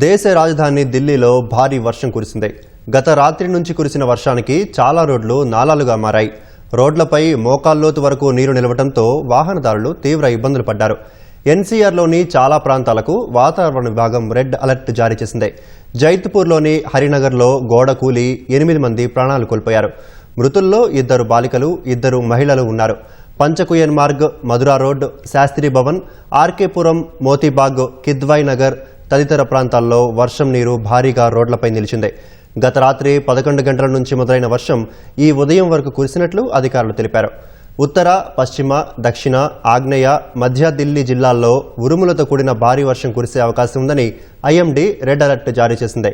దేశ రాజధాని ఢిల్లీలో భారీ వర్షం కురిసింది. గత రాత్రి నుంచి కురిసిన వర్షానికి చాలా రోడ్లు నాలాలుగా మారాయి. రోడ్లపై మోకాల్లోతు వరకు నీరు నిలవడంతో వాహనదారులు తీవ్ర ఇబ్బందులు పడ్డారు. ఎన్సీఆర్లోని చాలా ప్రాంతాలకు వాతావరణ విభాగం రెడ్ అలర్ట్ జారీ చేసింది. జైత్పూర్లోని హరినగర్లో గోడ కూలి ఎనిమిది మంది ప్రాణాలు కోల్పోయారు. మృతుల్లో ఇద్దరు బాలికలు ఇద్దరు మహిళలు ఉన్నారు. పంచకుయన్ మార్గ్ మధురా రోడ్ శాస్త్రి భవన్ ఆర్కేపురం మోతీబాగ్ కిద్వాయ్ నగర్ తదితర ప్రాంతాల్లో వర్షం నీరు భారీగా రోడ్లపై నిలిచింది. గత రాత్రి పదకొండు గంటల నుంచి మొదలైన వర్షం ఈ ఉదయం వరకు కురిసినట్లు అధికారులు తెలిపారు. ఉత్తర పశ్చిమ దక్షిణ ఆగ్నేయ మధ్య ఢిల్లీ జిల్లాల్లో ఉరుములతో కూడిన భారీ వర్షం కురిసే అవకాశం ఉందని ఐఎండీ రెడ్ అలర్ట్ జారీ చేసింది.